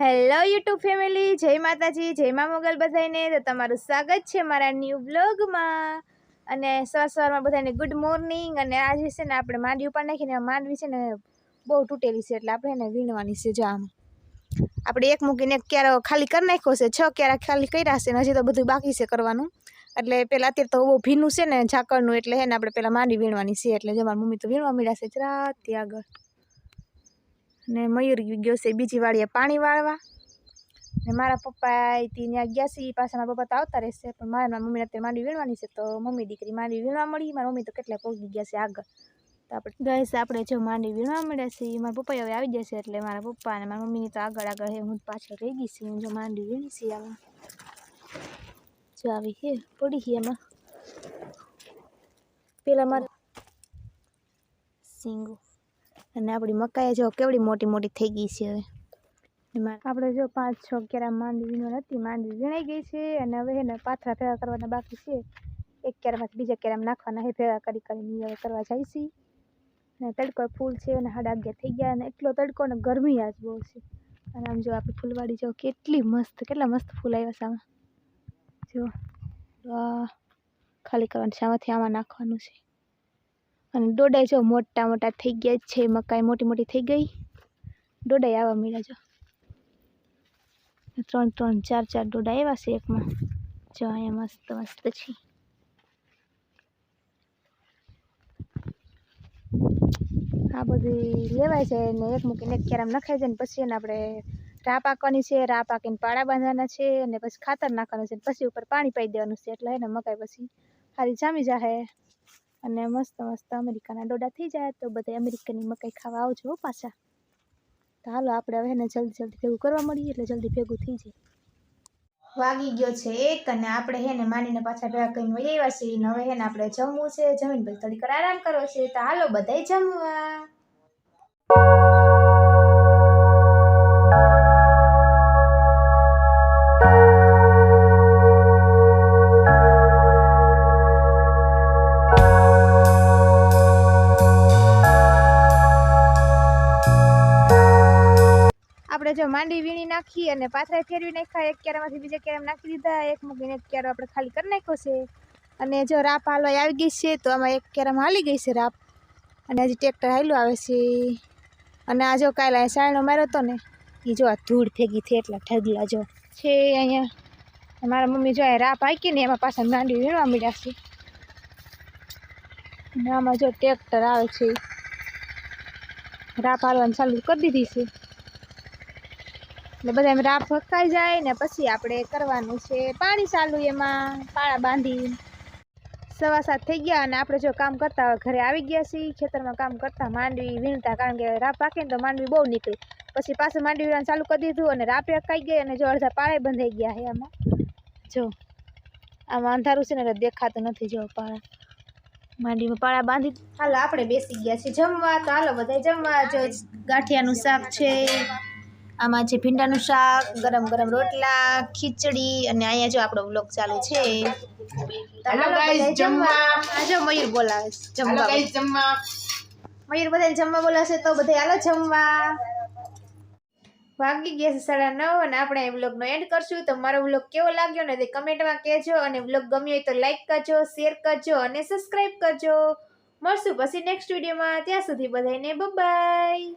Hello YouTube family જય માતાજી, જય મા મોગલ બધાને તો તમારું સ્વાગત છે મારા ન્યૂ બ્લોગમાં અને સવાર સવારમાં બધાને ગુડ મોર્નિંગ અને આજે છે ને આપણે માંડવી ઉપર નાખીને માંડવી છે ને બહુ તૂટેલી છે, એટલે આપણે એને વીણવાની છે જો આપણે એક મૂકીને એક ક્યારો ખાલી કરી નાખ્યો છે, છ ક્યારા ખાલી કર્યા છે ને હજી તો બધું બાકી છે કરવાનું. એટલે પેલા અત્યારે તો બહુ ભીનું છે ને ઝાકળનું, એટલે હે ને આપણે પેલા માંડવી વીણવાની છે, એટલે જો મારી મમ્મી તો વીણવા મળ્યા છે, જરાક ત્યાં આગળ. ને મયુર ગયો છે બીજી વાળીએ પાણી વાળવા. ને મારા પપ્પા ત્યાં ગયા છે પાછા મારા પપ્પા તો આવતા રહેશે, પણ મારા મારા મમ્મીને અત્યારે માંડવી વીણવાની છે, તો મમ્મી દીકરી માંડવી વીણવા મળી, મારા મમ્મી તો કેટલા પહોંચી ગયા છે આગળ. તો આપણે ગઈ છે આપણે જો માંડવી વીણવા મળ્યા છે, ઈ મારા પપ્પા હવે આવી જશે એટલે મારા પપ્પા અને મારા મમ્મીની તો આગળ આગળ હે, હું પાછળ રહી ગઈ છું જો માંડવી વીણી છીએ આમાં. જો આવી છે પડી છે એમાં પેલા મારે સિંગુ. અને આપણી મકાઈ જો કેવડી મોટી મોટી થઈ ગઈ છે હવે. એમાં આપણે જો પાંચ છ કેરા માંડવી વીણવાની હતી માંડવી વીણાઈ ગઈ છે અને હવે એને પાથરા ભેગા કરવાના બાકી છે. એક કેરામાંથી બીજા કેરામાં નાખવાના હે ભેગા કરી કરીને હવે કરવા જાય છે. અને તડકો ફૂલ છે અને સાડા અગિયાર થઈ ગયા અને એટલો તડકો ને ગરમી આજ બહુ છે. અને આમ જો આપણી ફૂલવાડી જો કેટલી મસ્ત, કેટલા મસ્ત ફૂલ આવ્યા આમાં. જો ખાલી કરવાનું છે આમાં નાખવાનું છે. અને ડોડાઈ જો મોટા મોટા થઈ ગયા છે, મકાઈ મોટી મોટી થઈ ગઈ. ડોડાઈ આવવા મળ્યા જો. ત્રણ ત્રણ, ચાર ચાર ડોડા આવ્યા છે એકમાં. જો અહીંયા મસ્ત મસ્ત છે. આ બધી લેવાય છે ને એક મૂકીને એક કેરામ નખાઈ જાય ને પછી એને આપણે રા પાકવાની છે રા પાકીને પાડા બાંધવાના છે અને પછી ખાતર નાખવાનું છે પછી ઉપર પાણી પાઈ દેવાનું છે, એટલે એને મકાઈ પછી સારી જામી જાહે. અને મસ્ત મસ્ત અમેરિકાના ડોડા થઈ જાય તો બધા અમેરિકાની મકાઈ ખાવા આવજો પાછા. તો હાલો આપણે હવે એને જલ્દી જલ્દી ભેગું કરવા મળીએ એટલે જલ્દી ભેગું થઈ જાય. વાગી ગયો છે એક અને આપણે હે ને માનીને પાછા ભેગા કરીને વહી આવ્યા છીએ હવે હે ને આપણે જમવું છે. જમીન પછી થોડીક આરામ કરવો છે. તો હાલો બધાય જમવા. આપણે જો માંડી વીણી નાખી અને પાથરા ફેરવી નાખ્યા, એક ક્યારામાંથી બીજા ક્યારામાં નાખી દીધા, એક મૂકીને એક ક્યારો આપણે ખાલી કરી નાખ્યો છે. અને જો રાપ હાલવા આવી ગઈ છે, તો આમાં એક ક્યારામાં હાલી ગઈ છે રાપ. અને હજી ટ્રેક્ટર હાલ્યું આવે છે. અને આ જો કાલે અહીંયા સાયણો માર્યો હતો ને એ જો આ ધૂળ ભેગી થઈ એટલા ઠગલા જો છે અહીંયા. મારા મમ્મી જો અહીંયા રાપ હાકી ને એમાં પાછા માંડી વીણવા મળ્યા છે. આમાં જો ટ્રેક્ટર આવે છે. રાપ હાલવાનું ચાલુ કરી દીધી છે. એટલે બધા એમ રાફ ફકાઈ જાય ને પછી આપણે કરવાનું છે પાણી ચાલુ એમાં, પાળા બાંધી સવા સાત થઈ ગયા અને આપણે જો કામ કરતા હોય, ઘરે આવી ગયા છીએ, ખેતરમાં કામ કરતા માંડવી વીણતા, કારણ કે રાપ પાકે તો માંડવી બહુ નીકળી. પછી પાછું માંડવી વીણવાનું ચાલુ કરી દીધું અને રાપે અકાઈ ગઈ અને જો અડધા પાળે બંધાઈ ગયા છે આમાં જો, આમાં અંધારું છે ને એટલે દેખાતું નથી જો પાળા. માંડવીમાં પાળા બાંધી હાલો, આપણે બેસી ગયા છીએ. જમવા તો હાલો બધા જમવા. જો, ગાંઠિયાનું શાક છે. આમાં છે ભીંડાનું શાક ગરમ ગરમ રોટલા ખીચડી અને અહીંયા જો આપણો બ્લોગ ચાલુ છે. જો મયુર બોલાવે જમવા જમવા. મયુર બધાને જમવા બોલાવશે તો બધા હાલો જમવા. વાગી ગયા છે સાડા નવ અને આપણે એ વ્લોગનો એન્ડ કરશું. તો મારો વ્લોગ કેવો લાગ્યો ને તે કમેન્ટમાં કહેજો અને વ્લોગ ગમ્યો હોય તો લાઈક કરજો શેર કરજો અને સબસ્ક્રાઈબ કરજો. મળશું પછી નેક્સ્ટ વિડીયોમાં ત્યાં સુધી બધાને બાય